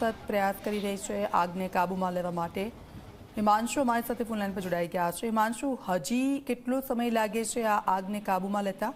સતત પ્રયાસ કરી રહી છે આગને કાબૂમાં લેવા માટે. હિમાંશુ અમારી સાથે ફોનલાઈન પર જોડાઈ ગયા છે. હિમાંશુ, હજી કેટલો સમય લાગે છે આ આગને કાબૂમાં લેતા?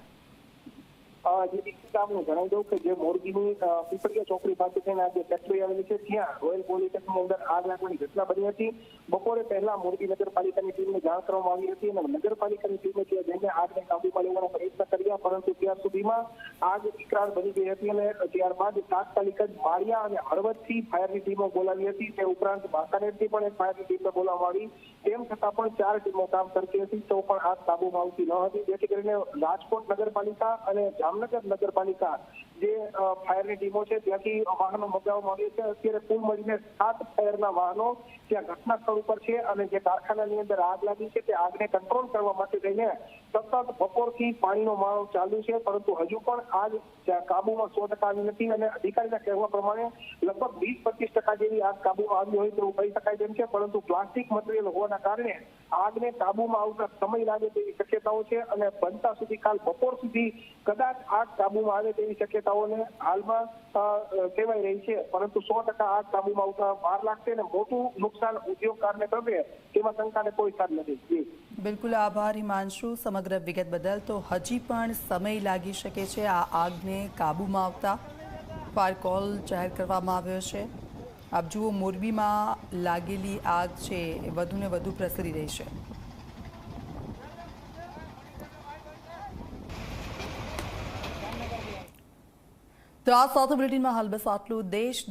જણાવી દઉં કે જે મોરબીની પીપળિયા ચોકડી પાસે થઈને આજે ફેક્ટરી આવેલી છે, ત્યાં રોયલ પોલિટેકની અંદર આગ લાગવાની ઘટના બની હતી. બપોરે પહેલા મોરબી નગરપાલિકાની ટીમને જાણ કરવામાં આવી હતી અને નગરપાલિકાની ટીમે ત્યાં જઈને આગને કાબૂમાં લેવાનો પ્રયત્ન કર્યા, પરંતુ ત્યાં સુધીમાં આગ ઇકરાર બની ગઈ હતી અને ત્યારબાદ તાત્કાલિક જ માળિયા અને હળવદથી ફાયરની ટીમો બોલાવી હતી. તે ઉપરાંત વાંકાનેરથી પણ એક ફાયરની ટીમને બોલાવવામાં આવી. તેમ છતાં પણ ચાર ટીમો કામ કરતી હતી, તો પણ આગ કાબૂમાં આવતી ન હતી. જેથી કરીને રાજકોટ નગરપાલિકા અને જામનગર નગરપાલિકા જે ફાયરની ટીમો છે, ત્યાંથી વાહનો મગાવવામાં આવ્યા છે. અત્યારે કુલ મળીને સાત ફાયરના વાહનો ત્યાં ઘટના સ્થળ ઉપર છે અને જે કારખાનાની અંદર આગ લાગી છે, તે આગને કંટ્રોલ કરવા માટે લઈને સતત બપોરથી પાણીનો માળો ચાલુ છે, પરંતુ હજુ પણ આગ કાબુમાં સો ટકા આવી નથી અને અધિકારીના કહેવા પ્રમાણે લગભગ વીસ પચીસ ટકા જેવી આગ કાબુમાં આવી હોય તેવું કહી શકાય તેમ છે, પરંતુ પ્લાસ્ટિક મટીરિયલ હોવાના કારણે આગને કાબુમાં આવતા સમય લાગે તેવી શક્યતાઓ છે અને બનતા સુધી કાલ બપોર સુધી કદાચ આગ કાબુમાં આવે તેવી શક્યતાઓને હાલમાં કહેવાઈ રહી છે. પરંતુ સો ટકા આગ કાબુમાં આવતા વાર લાગશે અને મોટું નુકસાન ઉદ્યોગકારને થશે તેમાં શંકાને કોઈ સાર નથી. બિલકુલ આભાર, હિમાંશુ. સમગ્ર વિગત બદલ તો હજી પણ સમય લાગી શકે છે આ આગને કાબુમાં આવતા ફાયર કોલ જાહેર કરવામાં આવ્યો છે. આપ જુઓ, મોરબીમાં લાગેલી આગ છે એ વધુને વધુ પ્રસરી રહી છે. તો આ સાથે બુલેટિનમાં હાલ બસ આટલું દેશ